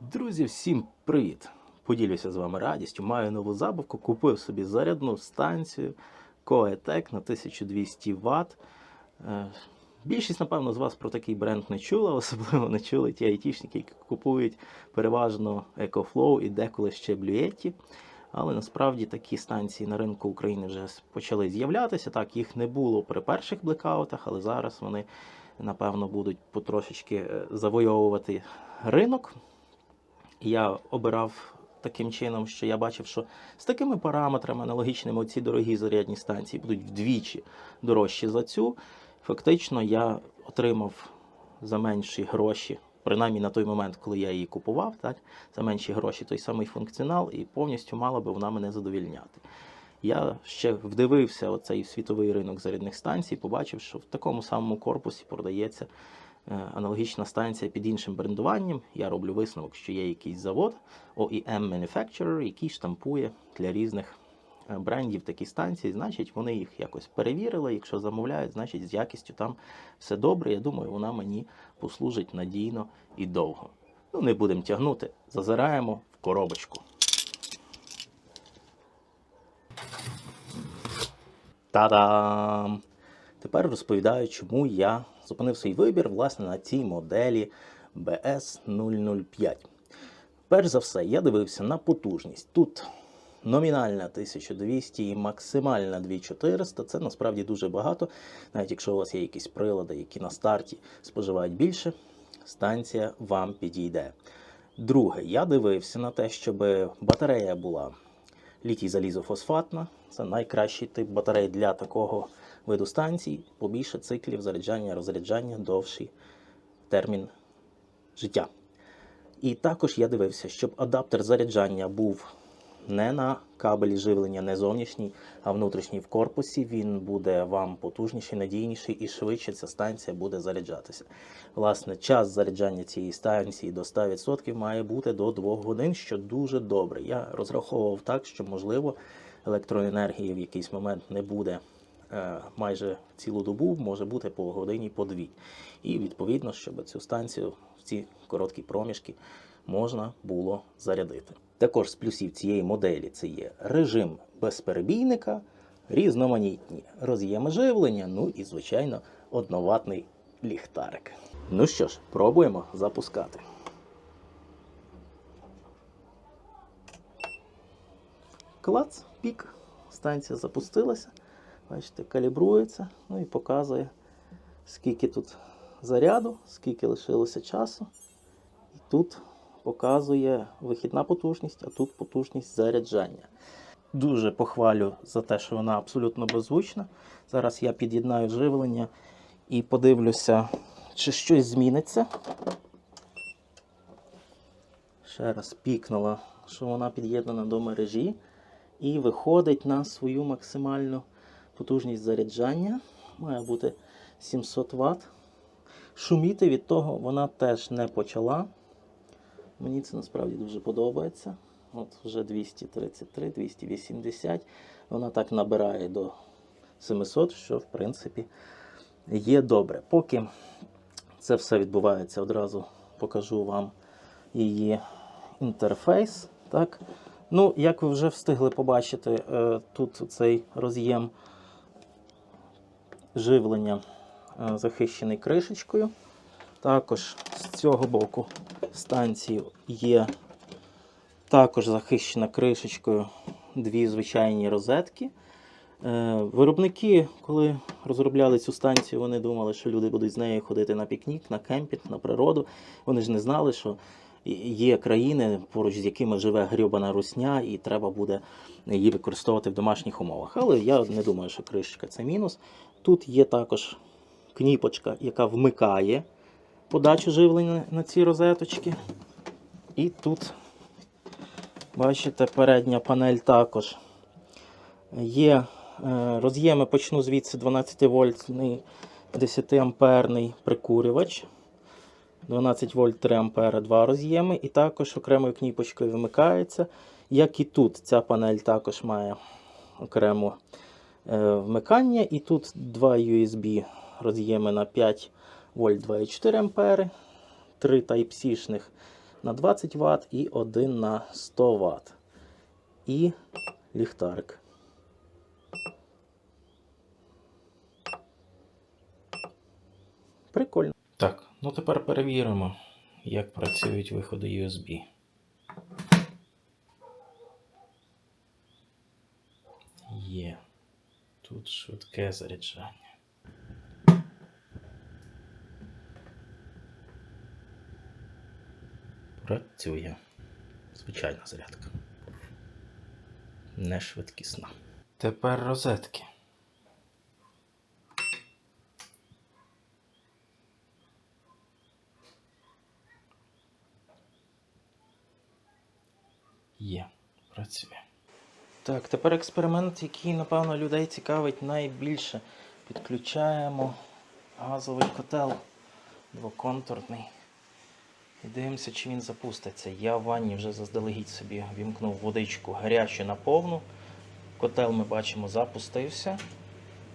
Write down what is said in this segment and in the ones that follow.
Друзі, всім привіт! Поділюся з вами радістю. Маю нову забавку. Купив собі зарядну станцію Coetec на 1200 Вт. Е, Більшість, напевно, з вас про такий бренд не чула, особливо не чули ті айтішники, які купують переважно EcoFlow і деколи ще Bluetti. Але насправді такі станції на ринку України вже почали з'являтися. Так, їх не було при перших блекаутах, але зараз вони, напевно, будуть потрошечки е, завойовувати ринок. Я обирав таким чином, що я бачив, що з такими параметрами аналогічними ці дорогі зарядні станції будуть вдвічі дорожчі за цю. Фактично, я отримав за менші гроші, принаймні на той момент, коли я її купував, так, за менші гроші той самий функціонал, і повністю мала би вона мене задовільняти. Я ще вдивився оцей світовий ринок зарядних станцій, побачив, що в такому самому корпусі продається аналогічна станція під іншим брендуванням. Я роблю висновок, що є якийсь завод OEM Manufacturer, який штампує для різних е, брендів такі станції. Значить, вони їх якось перевірили. Якщо замовляють, значить з якістю там все добре. Я думаю, вона мені послужить надійно і довго. Ну, не будемо тягнути, зазираємо в коробочку. Та-дам! Тепер розповідаю, чому я зупинив свій вибір власне на цій моделі BS005. Перш за все, я дивився на потужність. Тут номінальна 1200 і максимальна 2400. Це насправді дуже багато. Навіть якщо у вас є якісь прилади, які на старті споживають більше, станція вам підійде. Друге, я дивився на те, щоб батарея була літій залізофосфатна. Це найкращий тип батарей для такого виду станцій. Побільше циклів заряджання, розряджання, довший термін життя. І також я дивився, щоб адаптер заряджання був не на кабелі живлення, не зовнішній, а внутрішній в корпусі. Він буде вам потужніший, надійніший і швидше ця станція буде заряджатися. Власне, час заряджання цієї станції до 100% має бути до 2 годин, що дуже добре. Я розраховував так, що можливо електроенергії в якийсь момент не буде майже цілу добу, може бути по годині, по дві. І відповідно, щоб цю станцію в ці короткі проміжки можна було зарядити. Також з плюсів цієї моделі це є режим безперебійника, різноманітні роз'єми живлення, ну і, звичайно, одноватний ліхтарик. Ну що ж, пробуємо запускати. Клац, пік, станція запустилася. Бачите, калібрується, ну і показує, скільки тут заряду, скільки лишилося часу. І тут показує вихідна потужність, а тут потужність заряджання. Дуже похвалю за те, що вона абсолютно беззвучна. Зараз я під'єднаю живлення і подивлюся, чи щось зміниться. Ще раз пікнула, що вона під'єднана до мережі і виходить на свою максимальну потужність заряджання. Має бути 700 Вт. Шуміти від того вона теж не почала. Мені це насправді дуже подобається. От вже 233, 280. Вона так набирає до 700, що в принципі є добре. Поки це все відбувається, одразу покажу вам її інтерфейс. Так? Ну, як ви вже встигли побачити, е, тут цей роз'єм живлення е, захищений кришечкою. Також з цього боку станції є також захищена кришечкою дві звичайні розетки. Е, Виробники, коли розробляли цю станцію, вони думали, що люди будуть з нею ходити на пікнік, на кемпінг, на природу. Вони ж не знали, що є країни, поруч з якими живе грьобана русня, і треба буде її використовувати в домашніх умовах. Але я не думаю, що кришечка це мінус. Тут є також кніпочка, яка вмикає подачу живлення на ці розеточки. І тут, бачите, передня панель також є е, роз'єми, почну звідси 12 вольтний 10 амперний прикурювач. 12 вольт 3 ампера, два роз'єми, і також окремою кніпочкою вмикається. Як і тут, ця панель також має окремо е, вмикання. І тут два USB роз'єми на 5 вольт 2,4 ампери, три Type-C-шних на 20 Вт і один на 100 Вт. І ліхтарик. Прикольно. Так, ну тепер перевіримо, як працюють виходи USB. Є. Тут швидке заряджання. Працює. Звичайна зарядка. Не швидкісна. Тепер розетки. Є, працює. Так, тепер експеримент, який, напевно, людей цікавить найбільше. Підключаємо газовий котел двоконтурний. І дивимося, чи він запуститься. Я в ванні вже заздалегідь собі вімкнув водичку гарячу на повну. Котел ми бачимо запустився.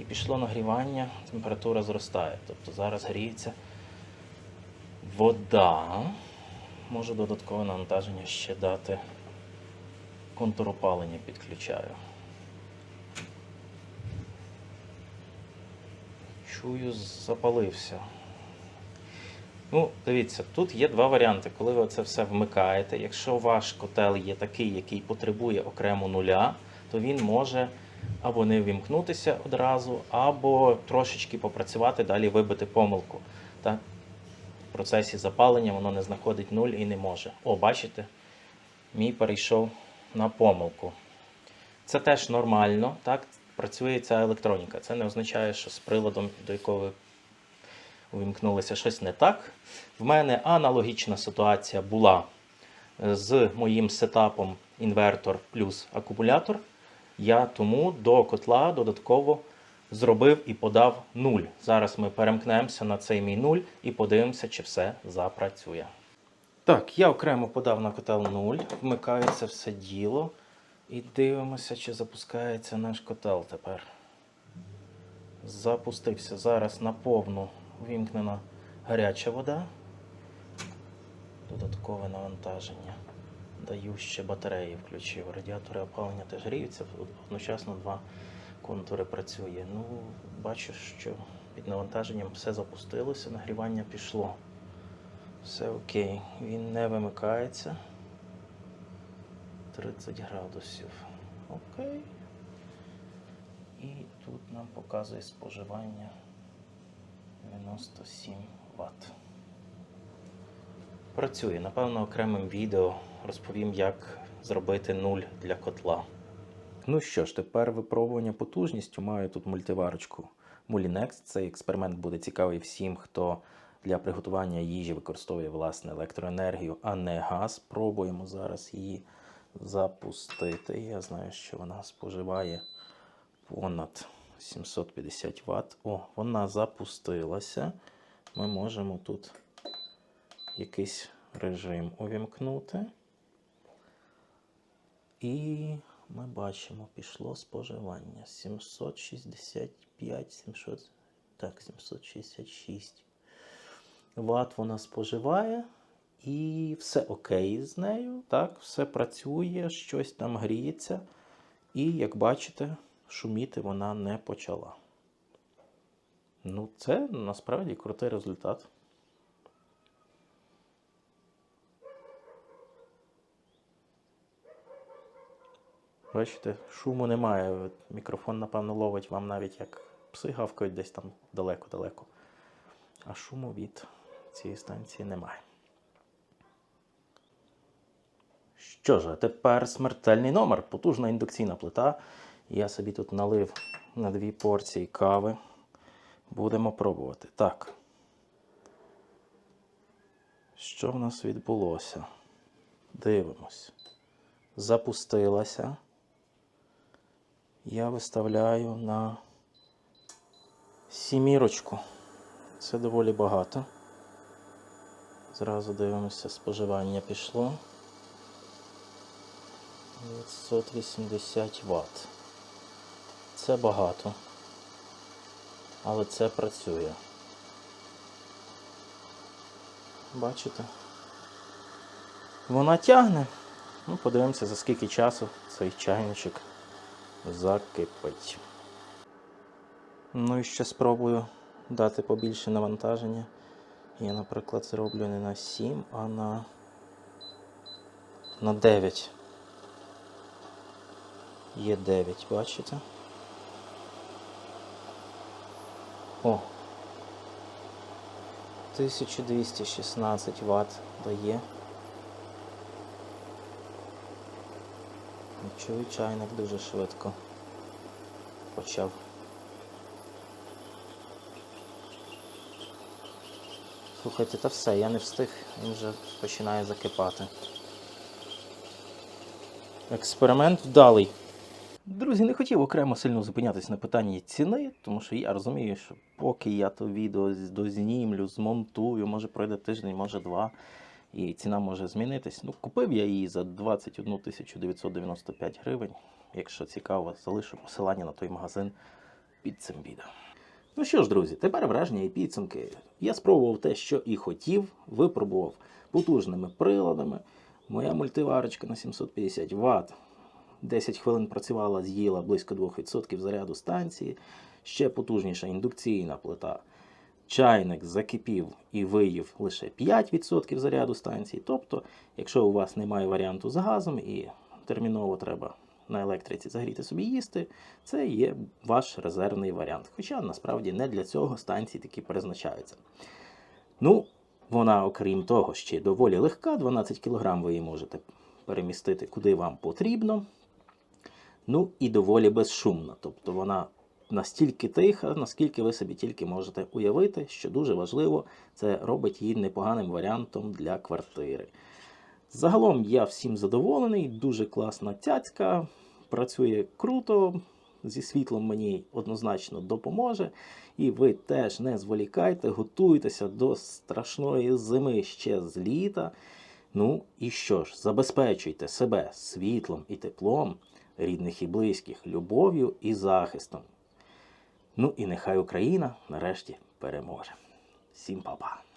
І пішло нагрівання, температура зростає. Тобто зараз гріється вода. Можу додаткове навантаження ще дати. Контур опалення підключаю. Чую, запалився. Ну, дивіться, тут є два варіанти. Коли ви це все вмикаєте, якщо ваш котел є такий, який потребує окремо нуля, то він може або не вімкнутися одразу, або трошечки попрацювати, далі вибити помилку. Так? В процесі запалення воно не знаходить нуль і не може. О, бачите? Мій перейшов на помилку. Це теж нормально, так? Працює ця електроніка. Це не означає, що з приладом, до якого ви увімкнулися щось не так. В мене аналогічна ситуація була з моїм сетапом інвертор плюс акумулятор. Я тому до котла додатково зробив і подав 0. Зараз ми перемкнемося на цей мій 0 і подивимося, чи все запрацює. Так, я окремо подав на котел 0, вмикається все діло. І дивимося, чи запускається наш котел тепер. Запустився. Зараз на повну вімкнена гаряча вода. Додаткове навантаження. Даю ще батареї включив. Радіатори опалення теж гріються, одночасно два контури працює. Ну, бачу, що під навантаженням все запустилося, нагрівання пішло. Все окей, він не вимикається. 30 градусів. Окей. І тут нам показує споживання 97 Вт. Працює. Напевно, окремим відео розповім, як зробити нуль для котла. Ну що ж, тепер випробування потужністю. Маю тут мультиварочку Mulinex. Цей експеримент буде цікавий всім, хто для приготування їжі використовує власне електроенергію, а не газ. Пробуємо зараз її запустити. Я знаю, що вона споживає понад 750 Вт. О, вона запустилася. Ми можемо тут якийсь режим увімкнути. І ми бачимо, пішло споживання 765, 700, так, 766 Вт вона споживає. І все окей з нею. Так, все працює, щось там гріється. І, як бачите, шуміти вона не почала. Ну, це насправді крутий результат. Бачите, шуму немає. Мікрофон, напевно, ловить вам навіть як пси гавкають десь там далеко-далеко. А шуму від цієї станції немає. Що ж, а тепер смертельний номер. Потужна індукційна плита. Я собі тут налив на дві порції кави. Будемо пробувати. Так. Що в нас відбулося? Дивимось. Запустилася. Я виставляю на сімірочку. Це доволі багато. Зразу дивимося, споживання пішло. 980 Вт. Це багато. Але це працює. Бачите? вона тягне. Ну, подивимося, за скільки часу цей чайничок закипить. Ну і ще спробую дати побільше навантаження. Я, наприклад, зроблю не на 7, а на, на 9. Є 9, бачите? О! 1216 Вт дає. Чую, чайник дуже швидко почав. Слухайте, та все, я не встиг, він вже починає закипати. Експеримент вдалий. Друзі, не хотів окремо сильно зупинятись на питанні ціни, тому що я розумію, що поки я то відео дознімлю, змонтую, може пройде тиждень, може два, і ціна може змінитись. Ну, купив я її за 21 995 гривень. Якщо цікаво, залишу посилання на той магазин під цим відео. Ну що ж, друзі, тепер враження і підсумки. Я спробував те, що і хотів, випробував потужними приладами. Моя мультиварочка на 750 Вт 10 хвилин працювала, з'їла близько 2% заряду станції. Ще потужніша індукційна плита. Чайник закипів і виїв лише 5% заряду станції. Тобто, якщо у вас немає варіанту з газом і терміново треба на електриці загріти собі їсти, це є ваш резервний варіант. Хоча насправді не для цього станції такі призначаються. Ну, вона, окрім того, ще доволі легка, 12 кг ви її можете перемістити куди вам потрібно. Ну і доволі безшумна. Тобто вона настільки тиха, наскільки ви собі тільки можете уявити, що дуже важливо, це робить її непоганим варіантом для квартири. Загалом я всім задоволений, дуже класна цяцька, працює круто, зі світлом мені однозначно допоможе. І ви теж не зволікайте, готуйтеся до страшної зими ще з літа. Ну і що ж, забезпечуйте себе світлом і теплом, рідних і близьких, любов'ю і захистом. Ну і нехай Україна нарешті переможе. Всім па-па!